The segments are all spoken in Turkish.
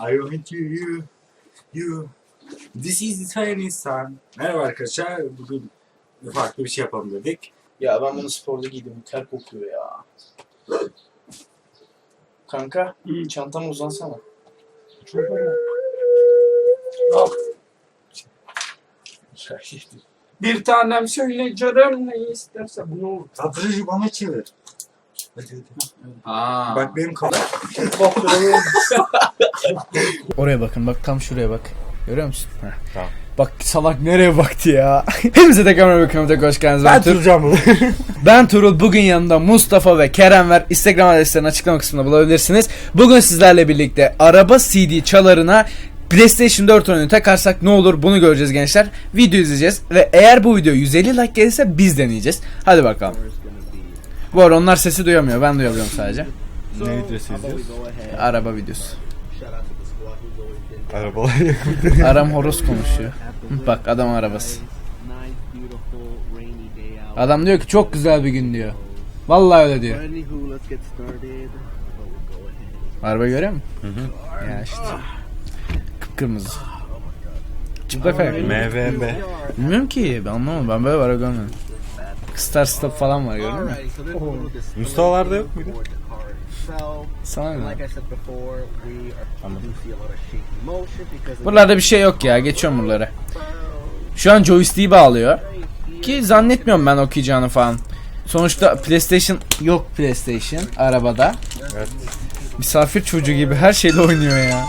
I want you, you, you. This is the Chinese sun. Merhaba arkadaşlar. Bugün farklı bir şey yapalım dedik. Ya ben bunu sporda giydim. Ter kokuyor ya. Kanka çantama uzansana. Al. Bir tanem söyle canım ne isterse bunu. Kadrajı bana çevir. Aa. Bak benim kafam. Oraya bakın bak tam şuraya bak. Görüyor musun? Heh. Tamam. Bak salak nereye baktı ya. Hepinize tekrar bakıyorum tek hoş geldiniz. Ben, Ben Tur- duracağım bunu. ben Turul. Bugün yanımda Mustafa ve Kerem var. Instagram adreslerini açıklama kısmında bulabilirsiniz. Bugün sizlerle birlikte araba CD çalarına PlayStation 4 oyunu takarsak ne olur bunu göreceğiz gençler. Video izleyeceğiz ve eğer bu video 150 like gelirse biz deneyeceğiz. Hadi bakalım. Bu arada onlar sesi duyamıyor. Ben duyabiliyorum sadece. ne videosu izliyoruz? Araba videosu. Arabalar Aram horoz konuşuyor. Bak adam arabası. Adam diyor ki çok güzel bir gün diyor. Vallahi öyle diyor. Araba görüyor musun? Hı hı. Ya işte. Kıpkırmızı. Çıplak ayak. MVB. Bilmiyorum ki ben anlamadım ben böyle araba görmedim. Star Stop falan var gördün mü? Mustafa'larda yok muydu? Sana ne? Like I said before, we are, do see a lot of shaky motion because of Buralarda bir şey yok ya geçiyorum buraları. Şu an joystick'i bağlıyor. Ki zannetmiyorum ben okuyacağını falan. Sonuçta PlayStation yok PlayStation arabada. Evet. Misafir çocuğu gibi her şeyle oynuyor ya.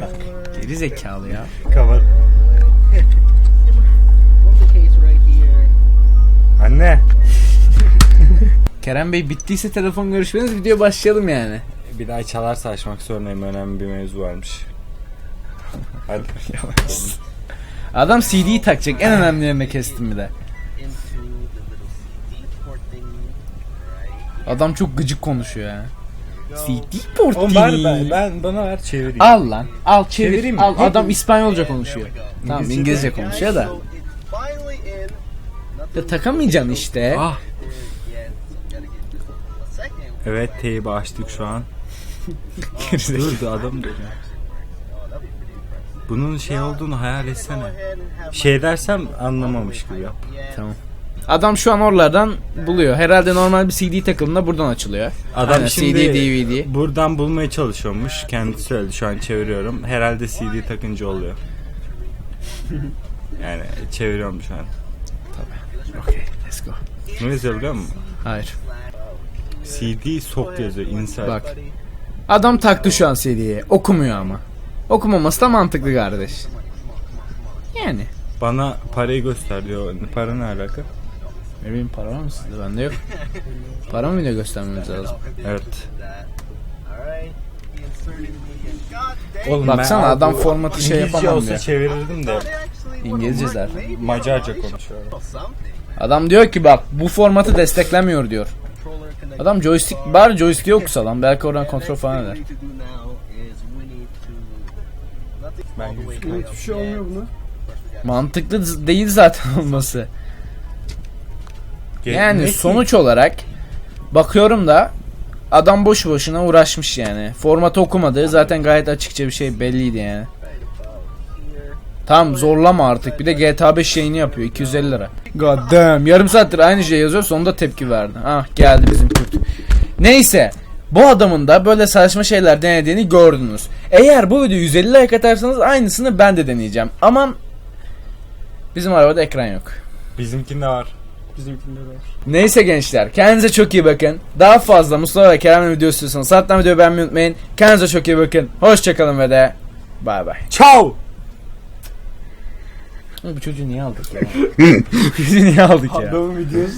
Geri zekalı ya. Kapat. Anne. Kerem Bey bittiyse telefon görüşmeniz video başlayalım yani. Bir daha çalarsa açmak zorundayım. Önemli bir mevzu varmış. Hadi. Adam CD'yi takacak en önemli yerine kestim bir de. Adam çok gıcık konuşuyor ya. CD port Oğlum ben, ben, ben bana ver çevireyim. Al lan. Al çevir. Çevireyim mi? Al adam İspanyolca konuşuyor. Tamam İngilizce İngilizce konuşuyor da. Ya takamayacaksın işte. Ah. Evet teybi açtık şu an. Dur adam dur. Bunun şey olduğunu hayal etsene. Şey dersem anlamamış gibi yap. Tamam. Adam şu an oralardan buluyor. Herhalde normal bir CD takımında buradan açılıyor. Adam Aynen, şimdi CD, DVD. buradan bulmaya çalışıyormuş. Kendisi söyledi şu an çeviriyorum. Herhalde CD takınca oluyor. Yani çeviriyorum şu an. Okay, let's go. Ne yazıyor biliyor musun? Hayır. CD sok yazıyor insert. Bak. Adam taktı şu an CD'ye. Okumuyor ama. Okumaması da mantıklı kardeş. Yani. Bana parayı göster diyor. Para ne alaka? Ne bileyim para var mı sizde? Bende yok. Para mı video göstermemiz lazım? Evet. Oğlum Baksana ben- adam formatı şey İngilizce yapamam olsa diyor. çevirirdim de İngilizce zaten. Macarca on Adam diyor ki bak bu formatı desteklemiyor diyor. Adam joystick bari joystick'i okusa lan belki oradan kontrol falan eder. Hiçbir şey olmuyor buna. Mantıklı değil zaten olması. Yani sonuç olarak bakıyorum da adam boş boşuna uğraşmış yani. Formatı okumadı zaten gayet açıkça bir şey belliydi yani. Tamam zorlama artık bir de GTA 5 şeyini yapıyor 250 lira. God damn yarım saattir aynı şey yazıyor sonunda tepki verdi. Ah geldi bizim Kürt. Neyse bu adamın da böyle saçma şeyler denediğini gördünüz. Eğer bu videoyu 150 like atarsanız aynısını ben de deneyeceğim. Ama bizim arabada ekran yok. Bizimkinde var. Bizimkinde de var. Neyse gençler kendinize çok iyi bakın. Daha fazla Mustafa ve Kerem'le video istiyorsanız zaten videoyu beğenmeyi unutmayın. Kendinize çok iyi bakın. Hoşçakalın ve de bay bay. Ciao. Bu çocuğu niye aldık ya? Bu çocuğu niye aldık ya? Adamın videosu